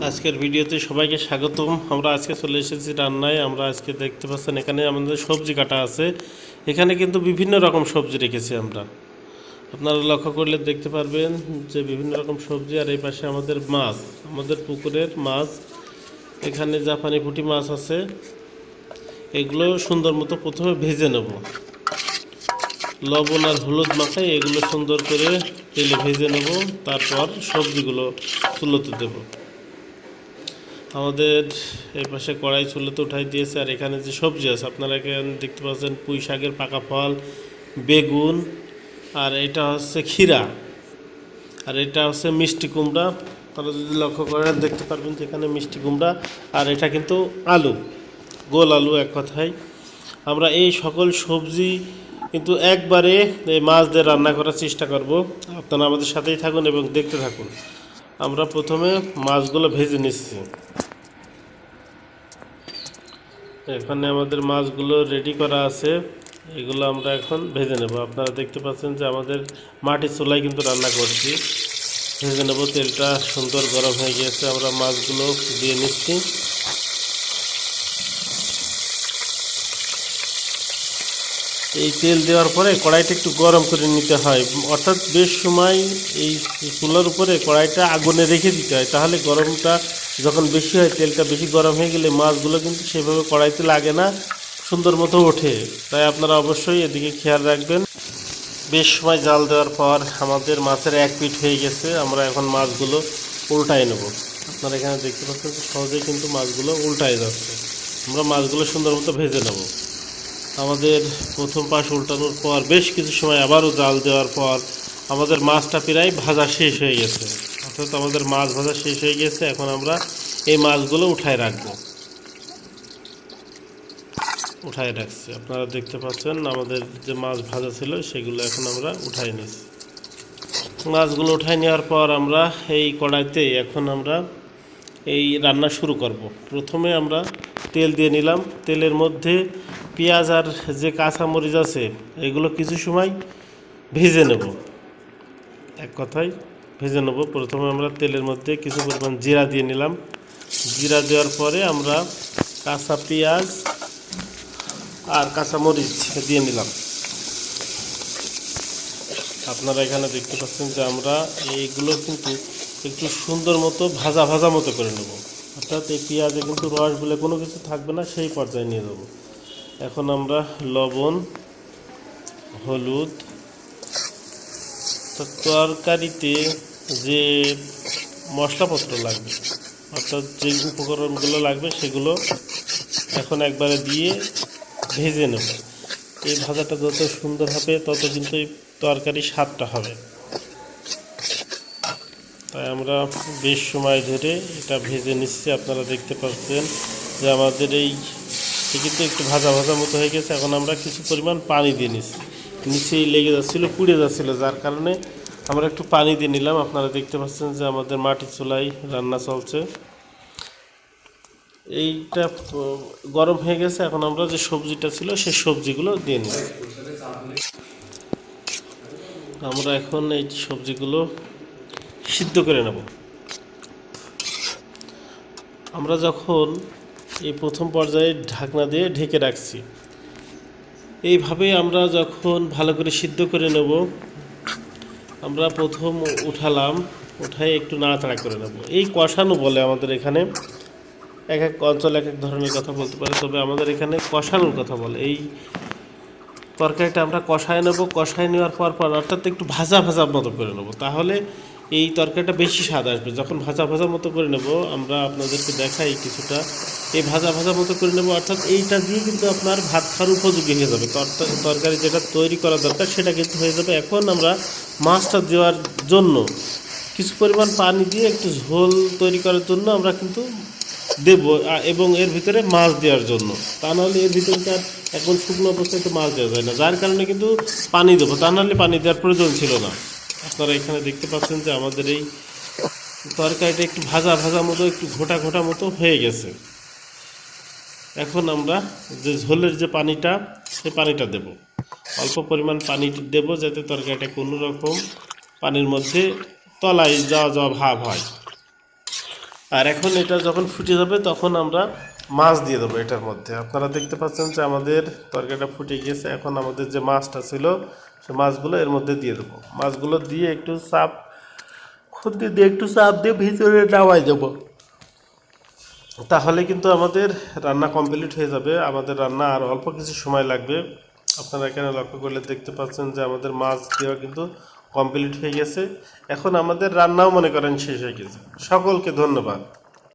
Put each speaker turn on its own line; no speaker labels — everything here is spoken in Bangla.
আজকের ভিডিওতে সবাইকে স্বাগতম। আমরা আজকে চলে এসেছি রান্নায়। আমরা আজকে দেখতে পাচ্ছেন, এখানে আমাদের সবজি কাটা আছে। এখানে কিন্তু বিভিন্ন রকম সবজি রেখেছি আমরা। আপনারা লক্ষ্য করলে দেখতে পারবেন যে বিভিন্ন রকম সবজি, আর এই পাশে আমাদের মাছ, আমাদের পুকুরের মাছ। এখানে জাপানি পুঁটি মাছ আছে, এগুলো সুন্দর মতো প্রথমে ভেজে নেব। লবণ আর হলুদ মাখাই এগুলো সুন্দর করে তেলে ভেজে নেব। তারপর সবজিগুলো তুলোতে দেবো। আমাদের এই পাশে কড়াই চুলোতে উঠাই দিয়েছে, আর এখানে যে সবজি আছে, আপনারা এখানে দেখতে পাচ্ছেন পুঁই শাকের পাকা ফল, বেগুন, আর এটা হচ্ছে ক্ষীরা, আর এটা হচ্ছে মিষ্টি কুমড়া। আপনারা যদি লক্ষ্য করেন, দেখতে পারবেন যে এখানে মিষ্টি কুমড়া, আর এটা কিন্তু আলু, গোল আলু এক কথায়। আমরা এই সকল সবজি কিন্তু একবারে এই মাছ দিয়ে রান্না করার চেষ্টা করব। আপনারা আমাদের সাথেই থাকুন এবং দেখতে থাকুন। আমরা প্রথমে মাছগুলো ভেজে নিচ্ছি। এখানে আমাদের মাছগুলো রেডি করা আছে। এগুলো আমরা এখন ভেজে নেব। আপনারা দেখতে পাচ্ছেন যে আমাদের মাটির চুলায় কিন্তু রান্না করছি। ভেজে নেব, তেলটা সুন্দর গরম হয়ে গিয়েছে আমরা মাছগুলো দিয়ে নিচ্ছি। এই তেল দেওয়ার পরে কড়াইটা একটু গরম করে নিতে হয়। অর্থাৎ বেশ সময় এই চুলার উপরে কড়াইটা আগুনে রেখে দিতে হয়। তাহলে গরমটা যখন বেশি হয়, তেলটা বেশি গরম হয়ে গেলে মাছগুলো কিন্তু সেভাবে কড়াইতে লাগে না, সুন্দর মতো ওঠে। তাই আপনারা অবশ্যই এদিকে খেয়াল রাখবেন। বেশ সময় জাল দেওয়ার পর আমাদের মাছের এক পিঠ হয়ে গেছে। আমরা এখন মাছগুলো উল্টাই নেব। আপনারা এখানে দেখতে পাচ্ছেন সহজেই কিন্তু মাছগুলো উল্টাই যাচ্ছে। আমরা মাছগুলো সুন্দর মতো ভেজে নেব। আমাদের প্রথম পাশ উল্টানোর পর বেশ কিছু সময় আবারও জাল দেওয়ার পর আমাদের মাছটা প্রায় ভাজা শেষ হয়ে গেছে। অর্থাৎ আমাদের মাছ ভাজা শেষ হয়ে গেছে, এখন আমরা এই মাছগুলো উঠায় রাখব। উঠায় রাখছি। আপনারা দেখতে পাচ্ছেন আমাদের যে মাছ ভাজা ছিল, সেগুলো এখন আমরা উঠাই নিচ্ছি। মাছগুলো উঠাই নেওয়ার পর আমরা এই কড়াইতে এখন আমরা এই রান্না শুরু করব। প্রথমে আমরা তেল দিয়ে নিলাম। তেলের মধ্যে পেঁয়াজ আর যে কাঁচা মরিচ আছে, এগুলো কিছু সময় ভেজে নেব। এক কথায় ভেজে নেব। প্রথমে আমরা তেলের মধ্যে কিছু পরিমাণ জিরা দিয়ে নিলাম। জিরা দেওয়ার পরে আমরা কাঁচা পেঁয়াজ আর কাঁচা মরিচ দিয়ে নিলাম। আপনারা এখানে দেখতে পাচ্ছেন যে আমরা এইগুলো কিন্তু একটু সুন্দর মতো ভাজা ভাজা মতো করে নেব। অর্থাৎ এই পেঁয়াজে কিন্তু রস বলে কোনো কিছু থাকবে না, সেই পর্যায়ে নিয়ে দেবো এখন আমরা লবণ, হলুদ তরকারিতে যে মশলাপত্র লাগবে, অর্থাৎ যে উপকরণগুলো লাগবে সেগুলো এখন একবারে দিয়ে ভেজে নেব। এই ভাজাটা যত সুন্দর হবে, তত কিন্তু এই তরকারি স্বাদটা হবে। তাই আমরা বেশ সময় ধরে এটা ভেজে নিচ্ছি। আপনারা দেখতে পাচ্ছেন যে আমাদের এই এ কিন্তু একটু ভাজা ভাজা মতো হয়ে গেছে, এখন আমরা কিছু পরিমাণ পানি দিয়ে নিচ্ছি। নিচেই লেগে যাচ্ছিল, পুড়ে যাচ্ছিল, যার কারণে আমরা একটু পানি দিয়ে নিলাম। আপনারা দেখতে পাচ্ছেন যে আমাদের মাটির চুলাই রান্না চলছে। এইটা গরম হয়ে গেছে, এখন আমরা যে সবজিটা ছিল, সেই সবজিগুলো দিয়ে নিই আমরা এখন এই সবজিগুলো সিদ্ধ করে নেব। আমরা যখন এই প্রথম পর্যায়ে ঢাকনা দিয়ে ঢেকে রাখছি। এইভাবে আমরা যখন ভালো করে সিদ্ধ করে নেব, আমরা প্রথম উঠালাম উঠাই একটু নাড়াচাড়া করে নেব। এই কষানো বলে আমাদের এখানে এক এক অঞ্চল এক এক ধরনের কথা বলতে পারে, তবে আমাদের এখানে কষানোর কথা বলে। এই তরকারিটা আমরা কষায় নেব, কষায় নেওয়ার পর পর অর্থাৎ একটু ভাজা ভাজা মতো করে নেব। তাহলে এই তরকারিটা বেশি স্বাদ আসবে। যখন ভাজা ভাজা মতো করে নেব, আমরা আপনাদেরকে দেখাই কিছুটা এই ভাজা ভাজা মতো করে নেব, অর্থাৎ এইটা দিয়ে কিন্তু আপনার ভাত খাওয়ার উপযোগী হয়ে যাবে। তর- তরকারি যেটা তৈরি করা দরকার সেটা কিন্তু হয়ে যাবে। এখন আমরা মাছটা দেওয়ার জন্য কিছু পরিমাণ পানি দিয়ে একটু ঝোল তৈরি করার জন্য আমরা কিন্তু দেব এবং এর ভিতরে মাছ দেওয়ার জন্য। তা নাহলে এর ভিতরে তো আর এখন শুকনো অবস্থায় তো মাছ দেওয়া যায় না। যার কারণে কিন্তু পানি দেবো। তা নাহলে পানি দেওয়ার প্রয়োজন ছিল না। আপনারা এখানে দেখতে পাচ্ছেন যে আমাদের এই তরকারিটা একটু ভাজা ভাজা মতো, একটু ঘোটা ঘোটা মতো হয়ে গেছে। এখন আমরা যে ঝোলের যে পানিটা সেই পানিটা দেব। অল্প পরিমাণ পানি দেব যাতে তরকারিটা কোনো রকম পানির মধ্যে তলায় যাওয়া যাওয়া ভাব হয়। আর এখন এটা যখন ফুটে যাবে, তখন আমরা মাছ দিয়ে দেবো এটার মধ্যে। আপনারা দেখতে পাচ্ছেন যে আমাদের তরকারিটা ফুটে গিয়েছে। এখন আমাদের যে মাছটা ছিল, সে মাছগুলো এর মধ্যে দিয়ে দেবো। মাছগুলো দিয়ে একটু চাপ খুন্তি দিয়ে একটু চাপ দিয়ে ভিতরে নামাই দেবো। তাহলে কিন্তু আমাদের রান্না কমপ্লিট হয়ে যাবে। আমাদের রান্না আর অল্প কিছু সময় লাগবে। আপনারা এখানে লক্ষ্য করলে দেখতে পাচ্ছেন যে আমাদের মাছ দেওয়া কিন্তু কমপ্লিট হয়ে গেছে। এখন আমাদের রান্নাও মনে করেন শেষ হয়ে গেছে। সকলকে ধন্যবাদ।